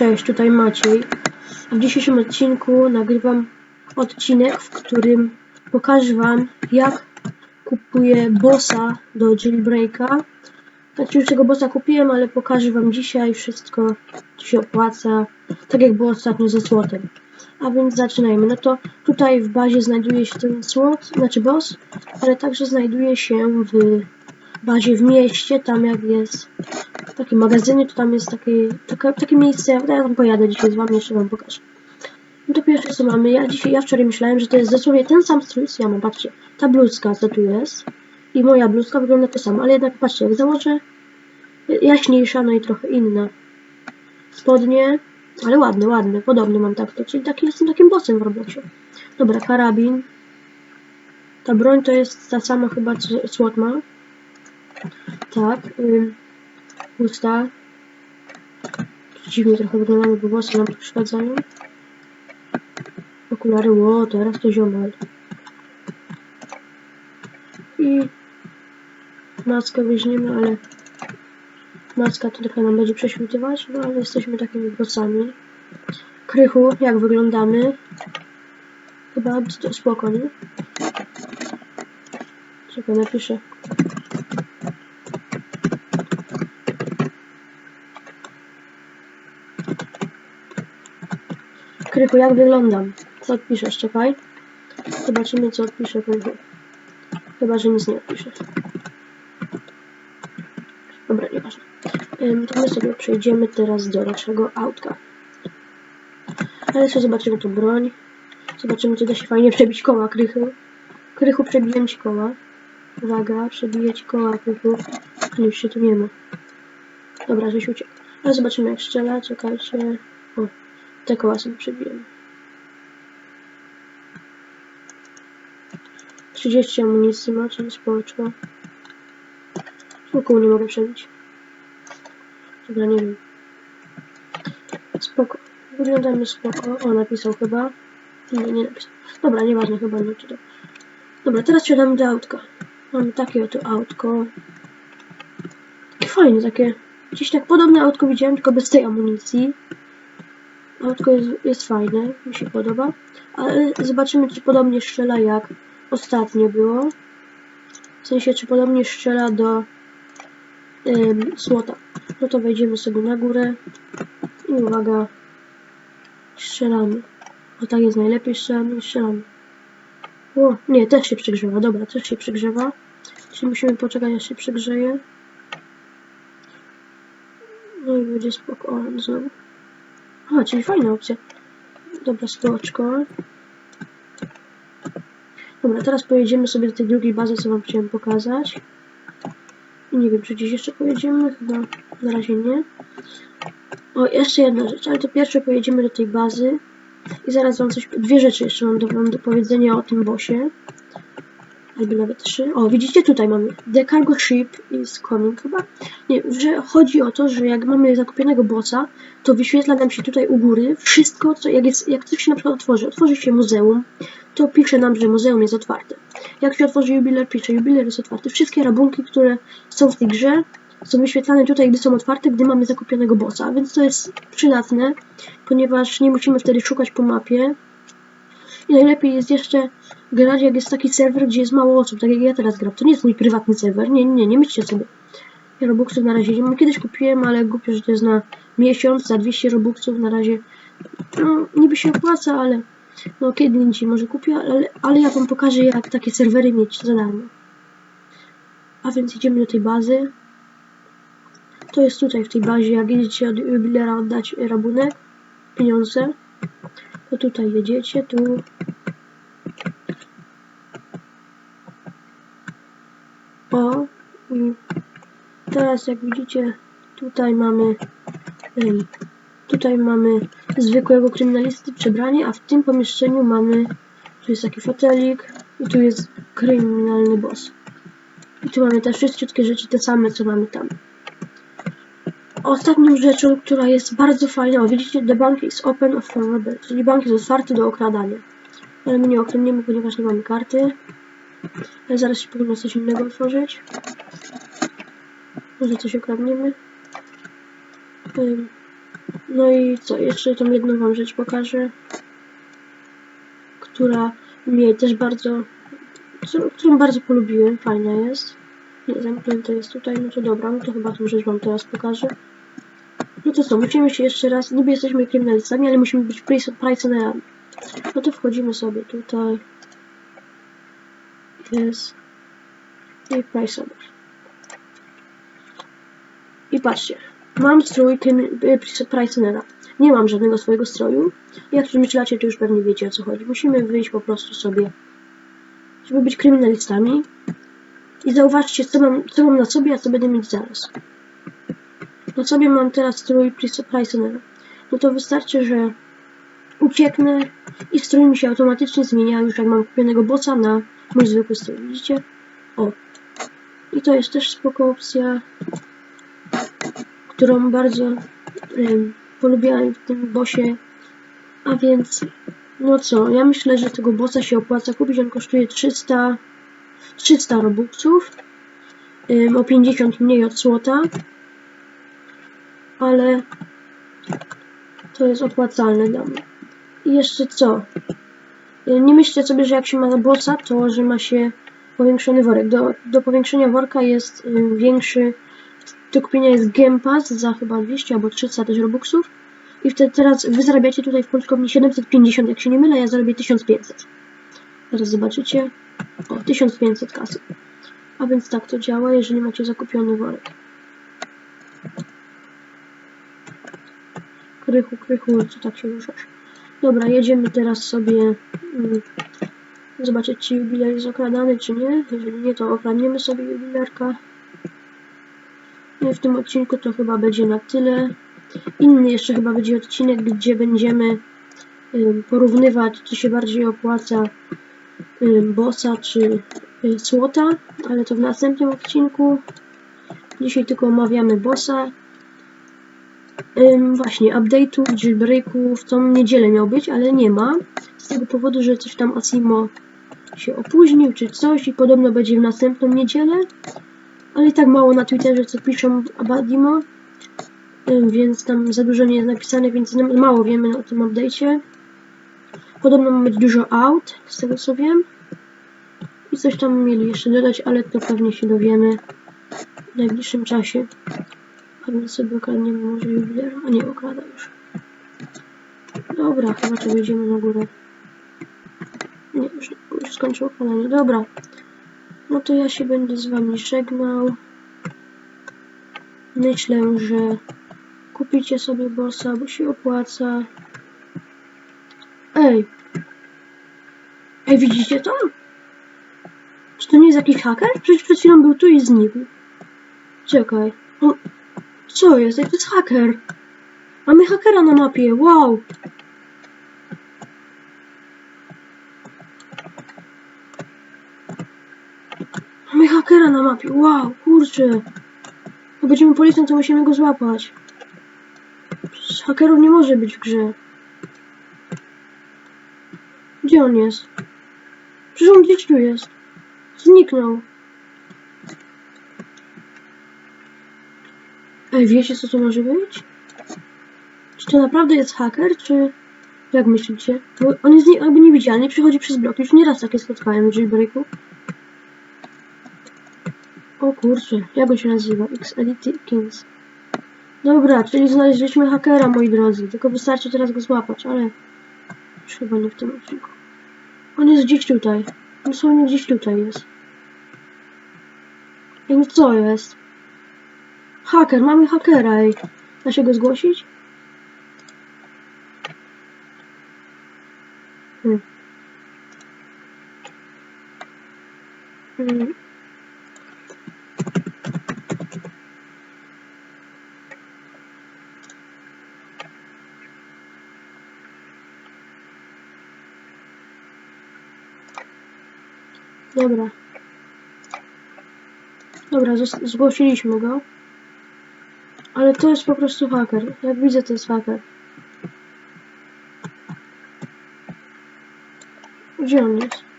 Cześć, tutaj Maciej. W dzisiejszym odcinku nagrywam odcinek, w którym pokażę Wam, jak kupuję bossa do jailbreaka. Znaczy już tego bossa kupiłem, ale pokażę Wam dzisiaj wszystko, co się opłaca, tak jak było ostatnio ze złotem. A więc zaczynajmy. No to tutaj w bazie znajduje się ten słot, znaczy boss, ale także znajduje się w bazie w mieście, tam jak jest takie magazyny, to tam jest takie, takie, takie miejsce, ja tam pojadę dzisiaj z wami, jeszcze wam pokażę. No to pierwsze co mamy, ja dzisiaj, ja wczoraj myślałem, że to jest dosłownie ten sam strój, co ja mam, patrzcie, ta bluzka co tu jest i moja bluzka wygląda to samo, ale jednak patrzcie, jak założę, jaśniejsza, no i trochę inna. Spodnie, ale ładne, ładne, podobny mam tak to, czyli taki, jestem takim bossem w Robloxie. Dobra, karabin. Ta broń to jest ta sama chyba, co SWAT ma. Tak, ym, usta. Dziwnie trochę wyglądamy, bo włosy nam przeszkadzają. Okulary, ło, teraz to ziomal. I maskę weźmiemy, ale maska to trochę nam będzie prześwitywać, no ale jesteśmy takimi bossami. Krychu, jak wyglądamy? Chyba spoko, nie? Czekaj, napiszę. Krychu, jak wyglądam? Co odpiszesz? Czekaj. Zobaczymy, co odpisze Krychu. Chyba, że nic nie odpisze. Dobra, nieważne. Ym, to my sobie przejdziemy teraz do naszego autka. Ale jeszcze zobaczymy tu broń. Zobaczymy, czy da się fajnie przebić koła Krychu. Krychu, przebiję ci koła. Uwaga, przebiję ci koła Krychu. Już się tu nie ma. Dobra, żeś uciekł. Ale zobaczymy, jak strzela. Czekajcie. Te koła sobie przebiłem. 30 amunicji ma, czyli społeczko. Spoko, nie mogę przebić. Dobra, nie wiem. Spoko. Wyglądamy spoko. O, napisał chyba. Nie, nie napisał. Dobra, nieważne, chyba nie czytał. Dobra, teraz siadamy do autka. Mamy takie oto autko. Fajne, takie... Gdzieś tak podobne autko widziałem, tylko bez tej amunicji. Autko jest, jest fajne, mi się podoba. Ale zobaczymy, czy podobnie strzela jak ostatnio było. W sensie, czy podobnie strzela do ym, słota. No to wejdziemy sobie na górę. I uwaga, strzelamy. O tak jest najlepiej, strzelamy strzelamy. O, nie, też się przegrzewa, dobra, też się przegrzewa. Czyli musimy poczekać, aż się przegrzeje. No i będzie spoko, znowu. A, czyli fajna opcja. Dobra, spoczko. Dobra, teraz pojedziemy sobie do tej drugiej bazy, co wam chciałem pokazać. I nie wiem, czy gdzieś jeszcze pojedziemy, chyba na razie nie. O, jeszcze jedna rzecz, ale to pierwsze pojedziemy do tej bazy. I zaraz wam coś, dwie rzeczy jeszcze mam do, wam do powiedzenia o tym bosie. Albo nawet trzy. O, widzicie, tutaj mamy The Cargo Ship is coming chyba. Nie, że chodzi o to, że jak mamy zakupionego bossa, to wyświetla nam się tutaj u góry wszystko, co jak, jest, jak coś się na przykład otworzy. Otworzy się muzeum, to pisze nam, że muzeum jest otwarte. Jak się otworzy jubiler, pisze jubiler jest otwarty. Wszystkie rabunki, które są w tej grze, są wyświetlane tutaj, gdy są otwarte, gdy mamy zakupionego bossa, więc to jest przydatne, ponieważ nie musimy wtedy szukać po mapie. I najlepiej jest jeszcze grać, jak jest taki serwer, gdzie jest mało osób, tak jak ja teraz gram. To nie jest mój prywatny serwer, nie, nie, nie myślcie sobie. Ja Robuxów na razie nie mam. Kiedyś kupiłem, ale głupio, że to jest na miesiąc, za 200 Robuxów na razie. No, niby się opłaca, ale no kiedy indziej może kupię, ale, ale ja wam pokażę, jak takie serwery mieć za darmo. A więc idziemy do tej bazy. To jest tutaj w tej bazie, jak jedziecie od jubilera oddać rabunek, pieniądze, to tutaj jedziecie, tu o i teraz jak widzicie tutaj mamy tutaj mamy zwykłego kryminalisty przebranie, a w tym pomieszczeniu mamy tu jest taki fotelik i tu jest kryminalny boss. I tu mamy te wszystkie rzeczy, te same co mamy tam. Ostatnią rzeczą, która jest bardzo fajna, o widzicie, the bank is open for robbery, czyli bank jest otwarty do okradania. Ale my nie okradniemy, ponieważ nie mamy karty. Ale zaraz się powinno coś innego otworzyć. Może coś okradniemy. No i co, jeszcze tą jedną wam rzecz pokażę, która mnie też bardzo, którą bardzo polubiłem, fajna jest. Nie, zamknięte jest tutaj, no to dobra, no to chyba tą rzecz wam teraz pokażę. No to co, musimy się jeszcze raz, niby jesteśmy kryminalistami, ale musimy być prisonerami. No to wchodzimy sobie tutaj. Jest. I prisoner. I patrzcie, mam strój krymi- y, pris- prisonera. Nie mam żadnego swojego stroju. Jak przemyślacie, to już pewnie wiecie o co chodzi. Musimy wyjść po prostu sobie, żeby być kryminalistami. I zauważcie, co mam, co mam na sobie, a co będę mieć zaraz. Na sobie mam teraz strój pris- prisonera. No to wystarczy, że ucieknę i strój mi się automatycznie zmienia, już jak mam kupionego bossa na mój zwykły strój. Widzicie? O. I to jest też spoko opcja, którą bardzo em, polubiłem w tym bossie. A więc, no co, ja myślę, że tego bossa się opłaca kupić. On kosztuje 300, 300 robuxów, em, o 50 mniej od złota, ale to jest opłacalne dla mnie. I jeszcze co? Nie myślcie sobie, że jak się ma bossa, to że ma się powiększony worek. Do, do powiększenia worka jest y, większy, do kupienia jest Game Pass za chyba 200 albo 300 też robuxów. I wtedy teraz wy zarabiacie tutaj w Polskomni 750, jak się nie mylę, ja zarobię 1500. Zaraz zobaczycie. O, 1500 kasy. A więc tak to działa, jeżeli macie zakupiony worek. Krychu, krychu, co tak się ruszasz? Dobra, jedziemy teraz sobie mm, zobaczyć, czy jubiler jest okradany, czy nie. Jeżeli nie, to okradniemy sobie jubilerka. No i w tym odcinku to chyba będzie na tyle. Inny jeszcze chyba będzie odcinek, gdzie będziemy ym, porównywać, czy się bardziej opłaca ym, bossa, czy y, słota, ale to w następnym odcinku. Dzisiaj tylko omawiamy bossa. Ym, właśnie, update'u, jailbreaku w tą niedzielę miał być, ale nie ma. Z tego powodu, że coś tam Asimo się opóźnił, czy coś i podobno będzie w następną niedzielę. Ale i tak mało na Twitterze, co piszą Abadimo. Ym, więc tam za dużo nie jest napisane, więc mało wiemy o tym update'cie. Podobno ma być dużo out, z tego co wiem. I coś tam mieli jeszcze dodać, ale to pewnie się dowiemy w najbliższym czasie. Więc sobie okradniemy może jubilera. A nie, okrada już. Dobra, chyba to wejdziemy na górę. Nie, już, już skończył okradanie. Dobra. No to ja się będę z wami żegnał. Myślę, że kupicie sobie bossa, bo się opłaca. Ej! Ej, widzicie to? Czy to nie jest jakiś haker? Przecież przed chwilą był tu i znikł. Czekaj. Co jest? Ej, to jest haker. Mamy hakera na mapie. Wow. Mamy hakera na mapie. Wow, kurczę. Jak będziemy policją, to musimy go złapać. Przecież hakerów nie może być w grze. Gdzie on jest? Przecież on gdzieś tu jest. Zniknął. Ej, wiecie co to może być? Czy to naprawdę jest haker, czy... Jak myślicie? Bo on jest nie, jakby niewidzialny, przychodzi przez blok. Już nieraz takie spotkałem w jailbreaku. O kurczę, jak się nazywa? X-Elite Kings. Dobra, czyli znaleźliśmy hakera, moi drodzy. Tylko wystarczy teraz go złapać, ale... Już chyba nie w tym odcinku. On jest gdzieś tutaj. Dosłownie gdzieś tutaj jest. I co jest? Haker, mamy hakera, ej. Da się go zgłosić? Hmm. Hmm. Dobra. Dobra, zgłosiliśmy go. Ale to jest po prostu haker. Jak widzę, to jest haker. Gdzie on jest?